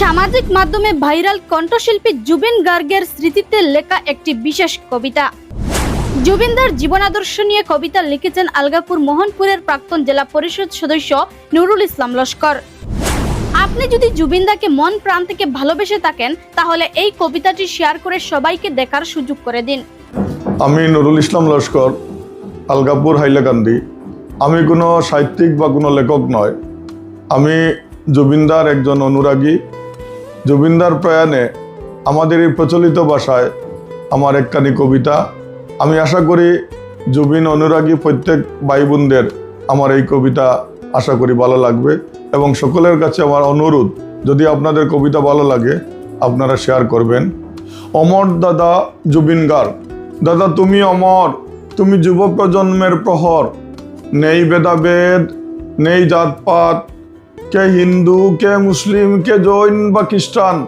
সামাজিক মাধ্যমে ভাইরাল কণ্ঠশিল্পী জুবিন গার্গের স্মৃতিতে লেখা একটি বিশেষ কবিতা। জুবিনদার জীবনাদর্শ নিয়ে কবিতা লিখেছেন আলগাপুর মোহনপুরের প্রাক্তন জেলা পরিষদ সদস্য নুরুল ইসলাম লস্কর। আপনি যদি জুবিনদাকে মন প্রাণ থেকে ভালোবেসে থাকেন, তাহলে এই কবিতাটি শেয়ার করে সবাইকে দেখার সুযোগ করে দিন। আমি নুরুল ইসলাম লস্কর, আলগাপুর হাইলাকান্দি। আমি কোনো সাহিত্যিক বা কোনো লেখক নয়। আমি জুবিনদার একজন অনুরাগী জুবিনদার প্রয়াণে আমাদের এই প্রচলিত ভাষায় আমার একখানি কবিতা। আমি আশা করি জুবিন, অনুরাগী প্রত্যেক ভাই বোনদের আমার এই কবিতা আশা করি ভালো লাগবে এবং সকলের কাছে আমার অনুরোধ, যদি আপনাদের কবিতা ভালো লাগে, আপনারা শেয়ার করবেন। অমর দাদা জুবিন গার্গ দাদা তুমি অমর, তুমি যুব প্রজন্মের প্রহর। নেই ভেদাভেদ, নেই জাতপাত কে হিন্দু, কে মুসলিম, কে জৈন বা খ্রিস্টান,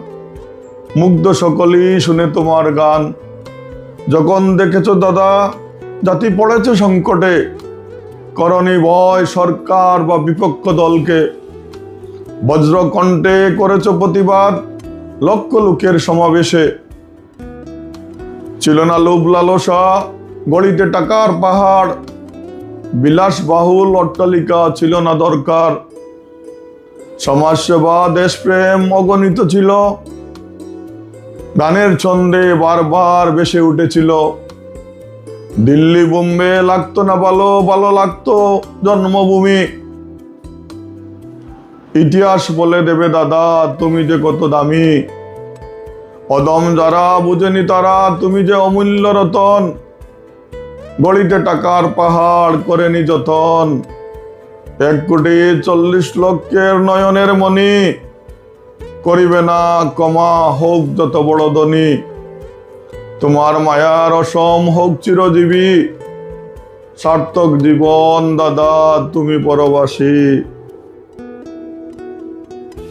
মুগ্ধ সকলেই শুনে তোমার গান। যখন দেখেছ দাদা, জাতি পড়েছে সংকটে, করণী ভয় সরকার বা বিপক্ষ দলকে। বজ্রকণ্ঠে করেছ প্রতিবাদ লক্ষ লোকের সমাবেশে। ছিল না লোভ লালসা গড়িতে টাকার পাহাড়। বিলাসবাহুল অট্টালিকা ছিল না দরকার। সমাজসেবা দেশপ্রেম অগণিত ছিল। গানের ছন্দে বারবার বেসে উঠেছিল। দিল্লি বোম্বে লাগতো না ভালো ভালো লাগতো জন্মভূমি। ইতিহাস বলে দেবে দাদা, তুমি যে কত দামি। অদম যারা বুঝেনি তারা, তুমি যে অমূল্য রতন। গড়িতে টাকার পাহাড় করেনি যতন। এক কোটি চল্লিশ লক্ষের নয়নের মণি। করিবে না কমা হোক যত বড় ধনী। তোমার মায়ার অসম হোক চিরজীবী। সার্থক জীবন দাদা, তুমি পরবাসী।